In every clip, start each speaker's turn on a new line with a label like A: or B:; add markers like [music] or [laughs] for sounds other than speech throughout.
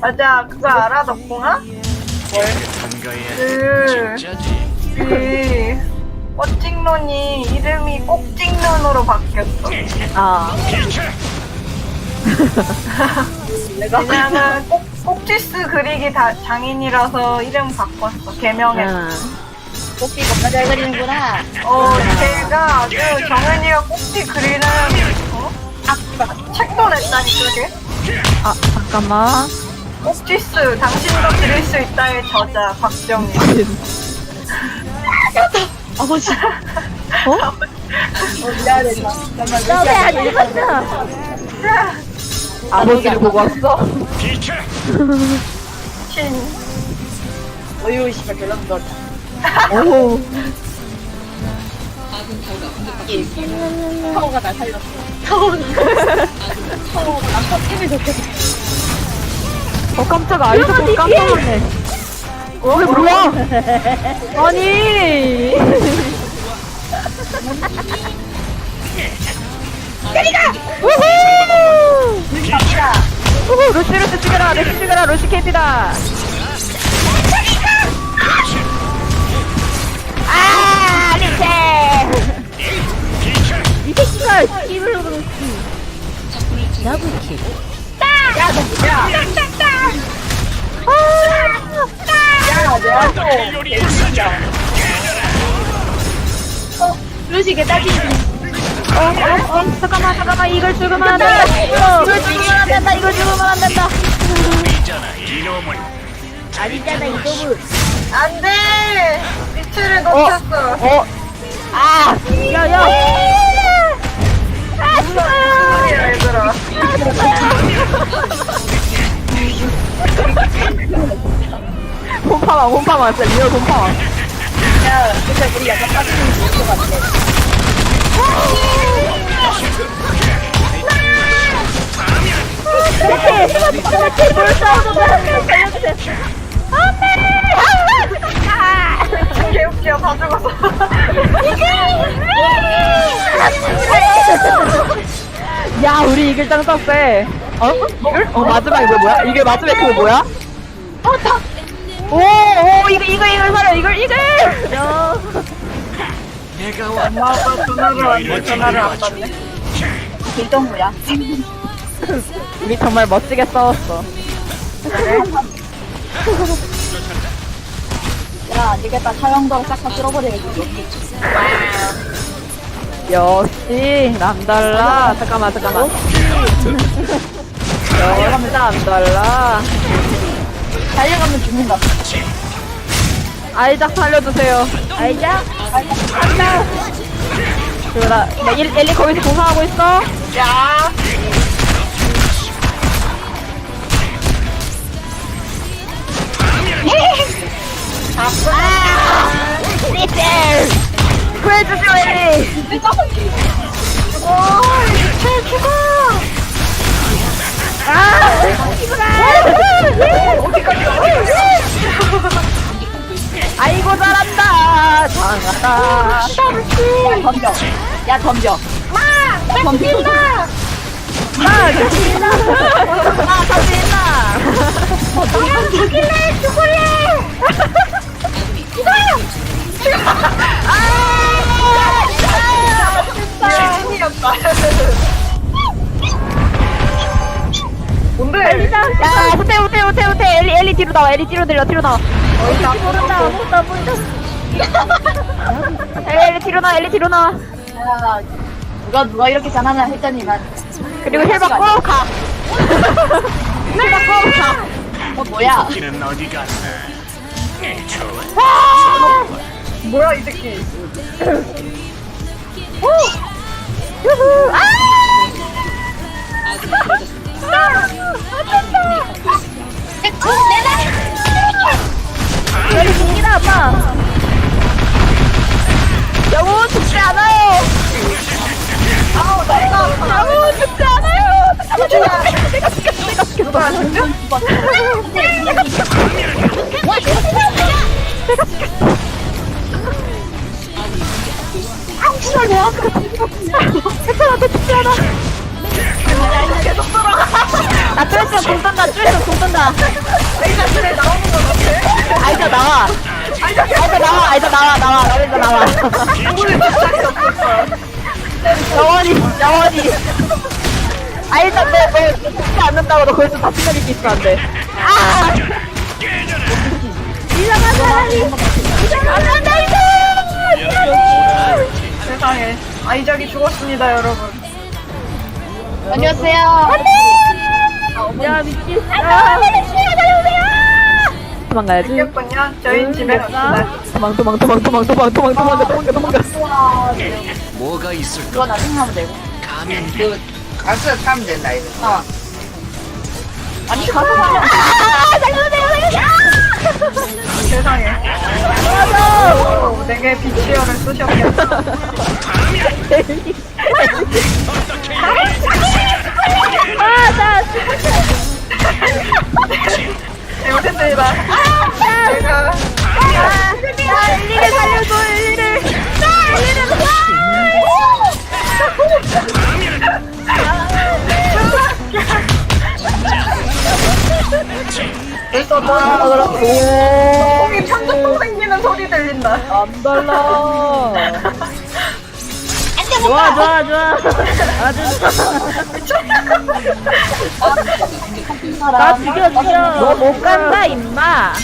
A: 맞아, 그거 알아, 덕봉아? 그, 그, 꽃찍눈이 이름이 꼭찍눈으로 바뀌었어.
B: 아. 내가
A: 왜냐면 꼭, 꼭지스 그리기 다, 장인이라서 이름 바꿨어. 개명했어.
B: 응.
C: 뽑기 겁나 잘 그리는구나.
A: 어, 제가 아주 정은이가 꼭지 그리는, 어? 아, 책도 냈다니까, 그게?
B: 아, 잠깐만.
A: 꼭지스, 당신도 그릴 수 있다의 저자, 박정희.
C: 아버지.
B: 어?
C: 어, 미안해.
B: 안 읽었어? 아버지를 보고 왔어?
A: 신.
C: 어유, 씨발, 결론 너.
B: 오.
C: 타워가 날 살렸어. 타워가. 타워가 남편 팀을 줬거든.
B: 어, 깜짝아. 아이도 보고 깜짝 놀랐네. 어, 왜 뭐야? [laughs] 아니. 때리다! 우후! 우후! 루시, 루시 죽여라! 루시 죽여라! 루시 캡이다! 아! 루시! 이 새끼가 힘을 그렇지. 나부키.
C: 야, 너 뭐야? 어, 루시 개딱이.
B: 어, 어, 어, 잠깐만, 잠깐만, 이걸 죽으면 안 된다. 이걸 죽으면 안 된다. 이걸 죽으면 안 된다.
C: 아니잖아, 이거는.
A: 안 돼! 밑을 놓쳤어.
B: 어, 아, 야, 야. 아,
A: 무슨 소리야, 얘들아. [laughs]
B: 홈파왕, 홈파왕, 진짜 리얼 홈파왕.
C: 야, 근데 우리 약간 빠지는 좋을 것 같아.
B: 그렇지, 그렇지, 뭘 싸우는 거야. 살려주세요. 안 돼! 아!
A: 개웃겨, 다 죽었어.
B: 야, 우리 이길 짱 쌌세. 어? 이글? 어, 마지막에 뭐 뭐야? 이게 마지막에 그거 뭐야? 어, 다. 오, 오, 이거, 이거, 이걸 살려, 이걸, 이걸! 야.
A: 엄마가 전화를 왔네, 전화를 안 받네.
C: 길동무야.
B: 우리 정말 멋지게 싸웠어. [laughs]
C: 야, 안 되겠다. 차영도로 싹다 쓸어버리겠어.
B: 역시 남달라. 잠깐만 잠깐만. [laughs] 역시 남달라.
C: 달려가면 죽는다.
B: 아이작 살려주세요. 아이작. 아이작. 그러다 나 일- 엘리 거기서 공사하고 있어.
A: 야,
B: 리틀. 구해주세요 엘리. 오, 리틀 죽어. 아, 아이고 잘한다. 장하다.
C: 야, 덤벼. 야, 덤벼. 마! 덤벼.
B: 아, 죽인다. 아, 죽인다. 그냥 죽일래, 죽을래. 죽어요. 아,
A: 신이었다. 뭔데?
B: 야, 후퇴, 후퇴, 후퇴, 후퇴. 엘리, 엘리 뒤로 나와. 엘리 뒤로 내려, 뒤로 나와.
A: 어이, 나 모른다.
B: 아무것도 안 보인다. 엘리, 엘리 뒤로 나와. 엘리 뒤로 나와.
C: 야, 누가, 누가 이렇게 잘하나 했더니만.
B: 그리고 힐 받고 가. 힐 받고 가. [laughs]
C: 어, 뭐야?
D: 는 어디 갔나? 좋은
A: 뭐야, 이 새끼.
B: 유후. 아! [laughs] 여기 죽기다 아빠 영혼 죽지 않아요
A: 아우, 나이가 아파.
B: 영혼 죽지 않아요 내가 죽였어 내가 죽였어
A: 안 죽여?
B: 내가 죽였어
A: 아이자
B: 나와, 나와, 나와, 아이자 나와. 영원히, 영원히. 아이자 너, 너, 죽지 않는다고 너 거기서 다 튕겨질 수 있어, 안 돼. 아! 이상한 사람이, 이상한 사람이!
A: 세상에 아이작이 죽었습니다 여러분.
C: 안녕하세요.
B: 야, 미친. 아, 도망가야지.
A: 됐군요. 저희 집에 갑시다.
B: 도망, 도망, 도망, 도망, 도망, 도망, 도망가, 도망가, 도망가.
D: 뭐가 있을까?
C: 그거 나중에 하면 되고.
E: 그 가서 사면 된다 이거.
C: 어. 아니, 가서
B: 아, 살려주세요!
A: 세상에. 오, 내게 비치어를 쏘셨겠다.
B: 아, 나, 나 죽여, 죽여. 너 못 간다, 임마. 너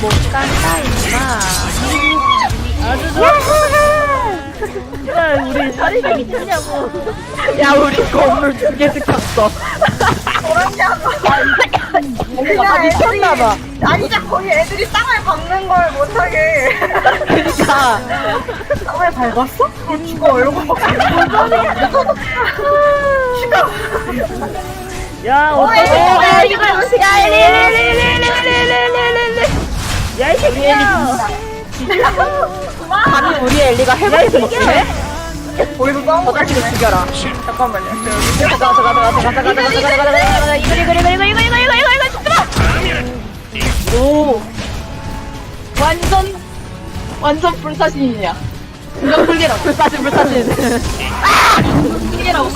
B: 못 간다, 임마. 아주 좋아. 야, 우리 살인이 미쳤냐고. 야, 우리 건물 두개 지켰어.
A: 뭐라냐고.
B: 아, 미쳤나봐.
A: 아니 자 거기 애들이 땅을 밟는 걸 못하게.
B: 그니까.
A: 땅을 밟았어? 그럼 죽어 이러고. 죽어.
B: 야, 어떡해. 야, 이거, 야, 엘리, 엘리, 엘리, 엘리, 엘리, 엘리, 엘리, 엘리. 야, 이 새끼야. 우리 엘리가 해보지 못해?
A: 거기서 싸우고
B: 어차피 죽여라.
A: 잠깐만요.
B: 가자, 가자, 가자, 가자, 가자, 가자, 가자, 가자, 가자, 가자. 이거, 이거, 이거, 이거, 이거, 이거, 이거, 이거, 마!
C: 오. 완전, 완전 불사신이야. 이거 불개라고.
B: 불사신, 불사신.
C: 불개라고.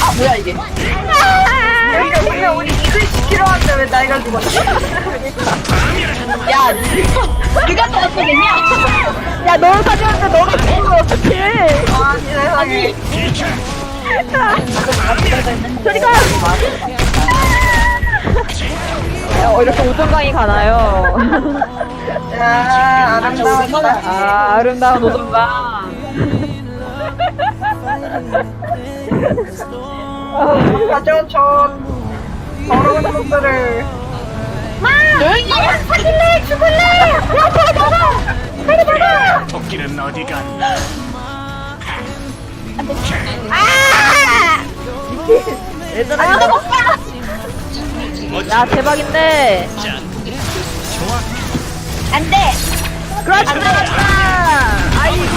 C: 아, 뭐야, 이게.
A: 여기가 우리가 우리 이글 지키러 왔는데 왜 나이가 죽었지?
C: 야, 누가 어떻게 됐냐?
B: 야, 너 사귀었는데 너가 죽으면 어떡해?
A: 아 세상에.
B: 저리 가! 야, 어, 이렇게 오전강이 가나요?
A: 야 아름다웠다.
B: 아, 아름다운 오전강.
A: 가져 저 더러운 놈들을.
C: 해!
A: 사귈래 죽을래? 야 빨리 나가. 빨리 나가.
D: 토끼는 어디 갔나?
B: 얘들아, 이거. 야, 대박인데.
C: 안 돼!
B: 그렇지, 잘한다! 아이고,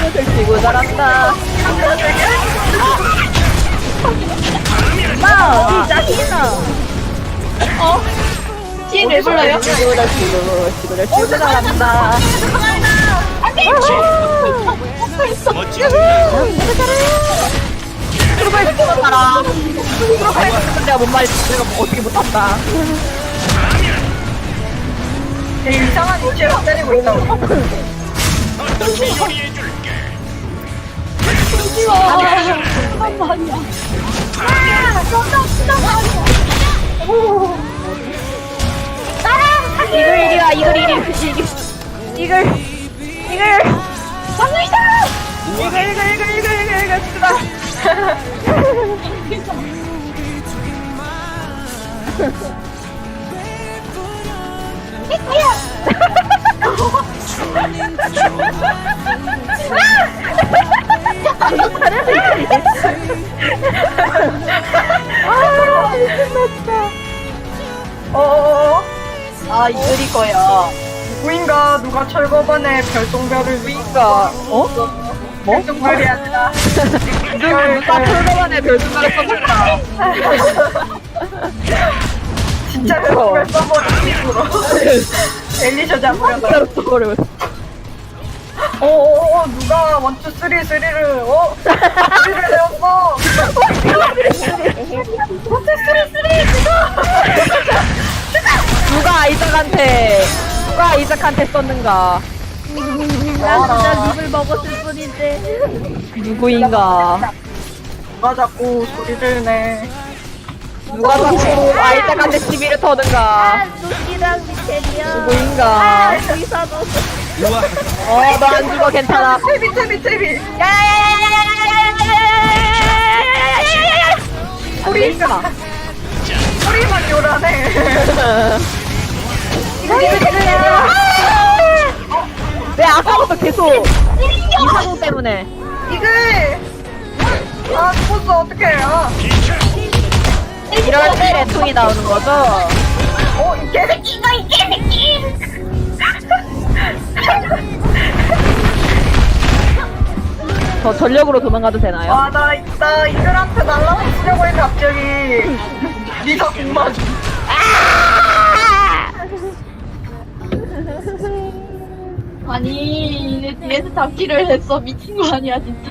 B: 널 들치고 잘한다. 진짜
C: 어?
A: 이상한 이체로 때리고 있다
D: 어떻게 요리해줄 게?
B: 이글 이리 와, 이글 이리, 이글, 이글, 이글. 방울이다. 이글, 이글, 이글, 이글, 이글, 이글, 죽다. 아, 미친다,
A: 어어어.
C: 아, 이글이 거야.
A: 누구인가 누가 철거반에 별똥별을
B: 그니까, 어? 뭐?
A: 별똥별이 아니라
B: 누가 철거반에 별중간에 써볼까?
A: 진짜 별똥별 써버린 식으로 엘리셔
B: 그거를.
A: 어어어 누가 원투 쓰리 쓰리를 어? 쓰리를 내었어 원투 쓰리 쓰리
B: 누가 아이작한테 누가 아이작한테 썼는가?
C: 난 그냥 립을 먹었을 뿐인데.
B: 누구인가?
A: 누가 자꾸 소리를 내
B: 누가 자꾸 아이작한테 시비를
C: 아,
B: 터는가?
C: 눈이랑 미첼이야.
B: 누구인가?
C: 아, 의사도.
B: 어, 너 안 죽어, 괜찮아.
A: 테비 테비 테비
B: 소리가.
A: 소리만 요란해.
B: 왜 아까부터 계속 이사공 때문에.
A: 이글 아 죽었어 어떡해 아.
B: 이럴 때 레통이 나오는 거죠?
A: 어, 이 개새끼, 이거, 이 개새끼!
B: 저 전력으로 도망가도 되나요?
A: 와, 나, 나 이글한테 날라붙으려고 했는데 갑자기. 니가 공만.
C: 아니, 내 뒤에서 잡기를 했어. 미친 거 아니야, 진짜.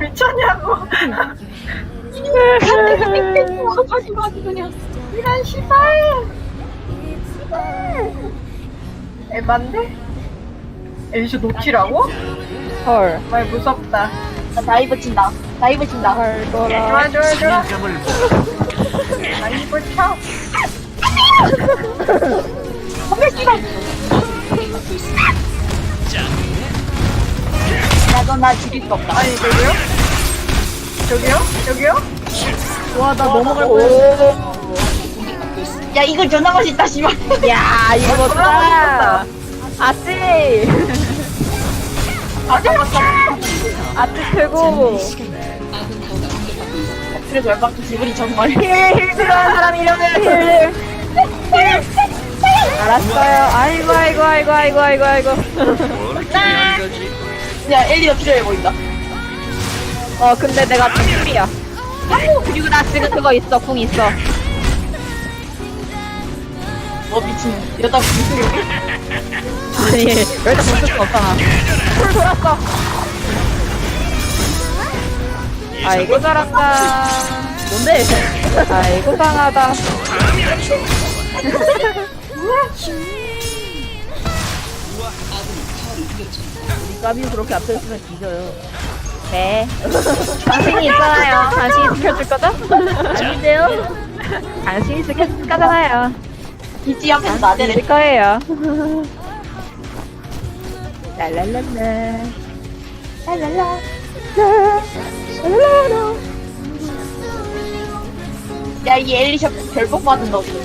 A: 미쳤냐고.
C: 가지 마지, 그냥.
A: 이런 시발. 에반데? 에이씨 놓치라고?
B: 헐.
A: 정말 무섭다.
C: 나 다이브 친다. 다이브 친다.
A: 좋아, 좋아, 좋아.
D: 감을 보고
A: 아이고, 쳐.
C: 야, 너나 죽일 수 없다.
A: 아니, 저기요? 저기요? 저기요?
C: 와, 나 넘어갈
B: 오.
C: 야, 이걸 전화할 수 있다, 씨발.
B: 야, 이거 멋다. 아씨.
A: 아직 맞다.
B: 아씨 최고.
C: 그래서 열받고 기분이 정말.
B: 힐, 힐 필요한 사람 이러면 힐. 알았어요. 아이고, 아이고, 아이고, 아이고, 아이고, 아이고.
C: 야, 엘리가 필요해 보인다.
B: 어, 근데 내가 힐이야. 그리고 나 지금 그거 있어, 궁 있어.
C: 어, 미친. 이러다 무슨
B: 아니, 일단 볼수 없잖아. 풀 돌았어. 아이고, 잘한다. 뭔데? 아이고, 강하다.
C: 까비는 그렇게 앞에 있으면 뒤져요.
B: 네. 당신이 있잖아요. 당신이 지켜줄 거죠?
C: 아닌데요?
B: 당신이 지켜줄 거잖아요.
C: 기지 앞에서 나대네.
B: 거예요. 랄랄랄라. 랄랄라. 랄랄라.
C: 야, 이 엘리샵 별복 받은 너.
B: 됐어요.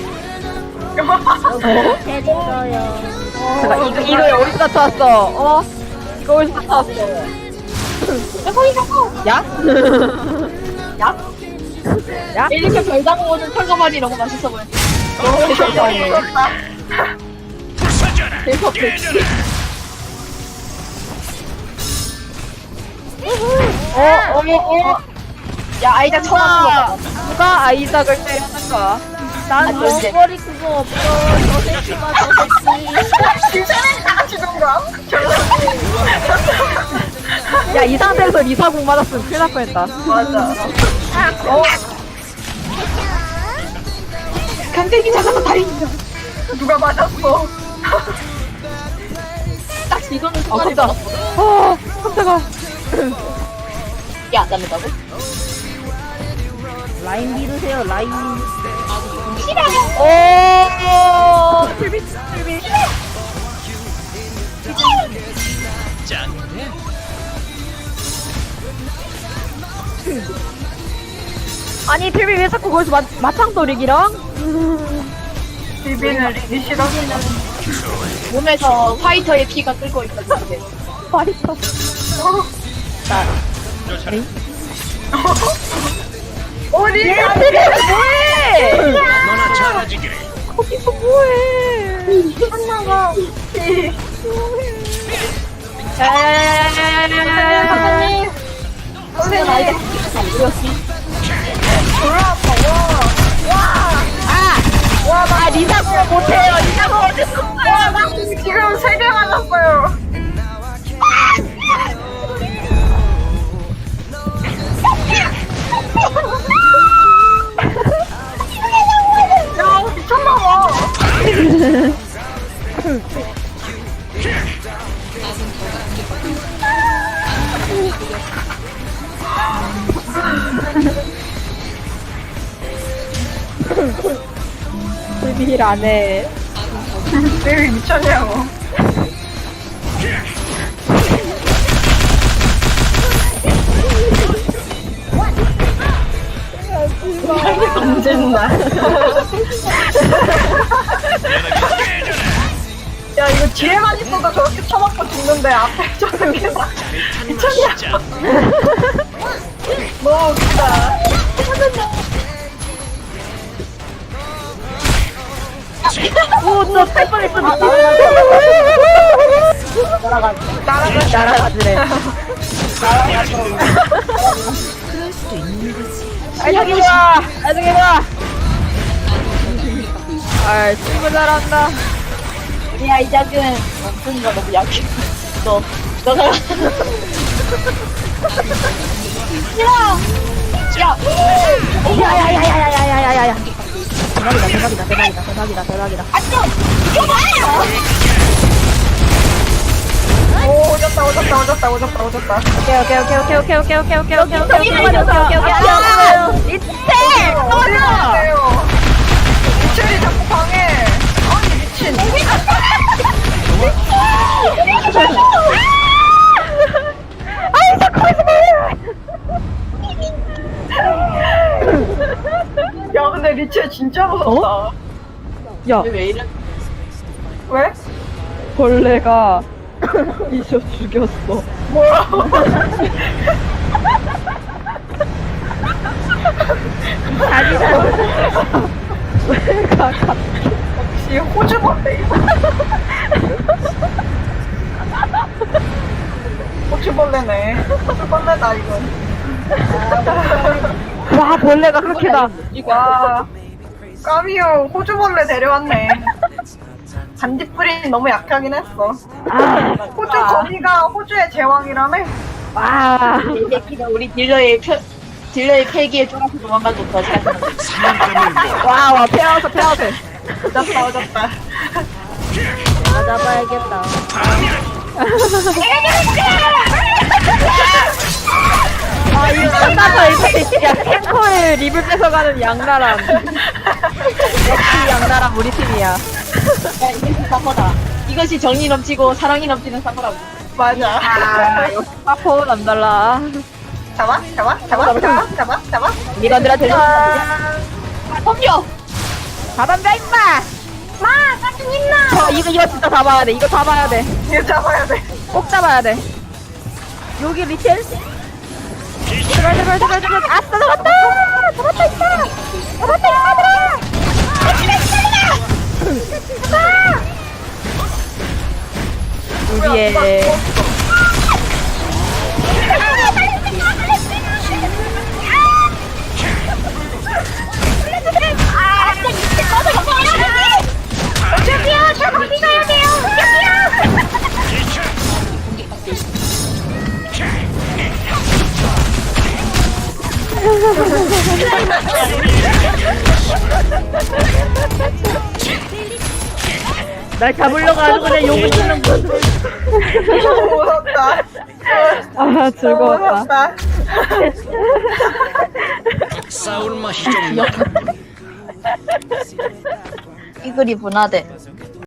B: 잠깐, 이거, 어디서 찾았어? 어? 이거 어디서 찾았어? 야?
C: 야?
B: 야?
C: 엘리샵 별당 오는 털거만이 너무 맛있어 보여.
A: 무섭다.
C: 대박 백시.
B: 어? 어? 어?
C: 야, 아이작 처음 거
B: 누가 아이작을 때렸는가?
C: 난
B: 머리 그거 없어. 저 새끼만 저 새끼.
A: 다 같이던가?
B: 야, 이 상태에서 리사공 맞았으면 큰일 날 뻔했다.
A: 맞아. 어,
C: 강대기 작아서 다행이다.
A: 누가 맞았어?
C: 딱 이거는
B: 아, 깜짝.
C: 어,
B: 깜짝아.
C: 이게 안 잡는다고?
B: 라인 믿으세요, 라인. 오, 틀비, 틀비.
D: 짱이네
B: 아니, 틀비 왜 자꾸 거기서 마, 마창돌이기랑?
A: 비비는 리기 싫어?
C: 몸에서 화이터의 피가 끓고 있거든.
B: 파이터.
A: 어디?
B: 틀비 뭐해?
D: 너나 잘해지기를
B: 거기서 뭐해?
A: 한나가.
B: 야야야야야야야야야야.
C: 선생님,
A: 와.
B: 와, 나 리사공 못해요. 리사공 어딨어?
A: 와, 나 지금 세개 맞았어요.
B: 안 해.
A: 왜 미쳤냐고. 언젠나. 야 이거 뒤에만 있어도 저렇게 쳐맞고 죽는데 앞에 저는 게 막- 미쳤냐?
D: 진짜
A: 너무 웃기다.
B: 오, 저탈 뻔했어.
A: 따라가.
B: 날아가지래. 나중에 봐! 나중에 봐! 아, 친구 잘한다.
C: 야, 이 작은 멍청이가 너무 약해. 너, 너가. 야! 야!
B: 야야야야야야야야야. 대박이다, 대박이다, 대박이다, 대박이다, 대박이다.
A: 오 오졌다 오졌다 오졌다 오졌다 오졌다.
B: 오케이, 오케이, 오케이, 오케이, 오케이, 오케이, 오케이, 오케이, 오케이, 오케이, 오케이, 오케이, 오케이, 오케이, 오케이. 이때!
A: 안돼요. 미첼이 자꾸 방해. 아니 미친.
B: 아이, 자꾸 하지 마!
A: 리첼 진짜 무섭다.
B: 야,
C: 왜 이래?
A: 왜?
B: 벌레가 [laughs] 이쇼 죽였어.
A: 뭐야?
B: 자기가 왜가
A: 역시 호주 벌레. 호주 벌레네. 호주 벌레다 이건.
B: 와 벌레가 그렇게다.
A: 와. 까미오 호주벌레 데려왔네. 반딧불이 너무 약하긴 했어.
B: 아,
A: 호주 거미가 호주의 제왕이라며?
B: 와.
C: 이 새끼가 우리 딜러의 표, 딜러의 폐기에 쫄아서 도망가도 더 잘하는
D: 사람감을 모아
B: 와, 와, 페어서, 페어서.
A: 어졌다 어졌다.
B: 맞아봐야겠다. 아, 이거 끝나서 이거, 야, 탱커의 립을 뺏어가는 양나람. 역시 양나람 우리 팀이야.
C: 야, 이것이 사퍼다. 이것이 정이 넘치고 사랑이 넘치는 사퍼라고.
A: 맞아.
B: 파포 남달라.
A: 잡아 잡아 잡아 잡아 잡아 잡아.
B: 이건들아 들려.
A: 짠.
C: 덤벼!
B: 잡아봐, 임마! 마, 사진 있나? 저, 이거, 이거 진짜 잡아야 돼. 이거 잡아야 돼.
A: 이거 잡아야 돼.
B: 꼭 잡아야 돼. 여기 리첼? 제발, 제발, 제발, 제발. 아싸, 잡았다! 잡았다, 임마! 잡았다, 임마들아! 잡아! 우리의 날 잡으려고 아주 그냥 욕을 쓰는 거.
A: 너무 무섭다.
B: 아, 즐거웠다.
A: 무섭다.
D: 싸울 맛이 좀 나.
C: 이 글이 분화돼.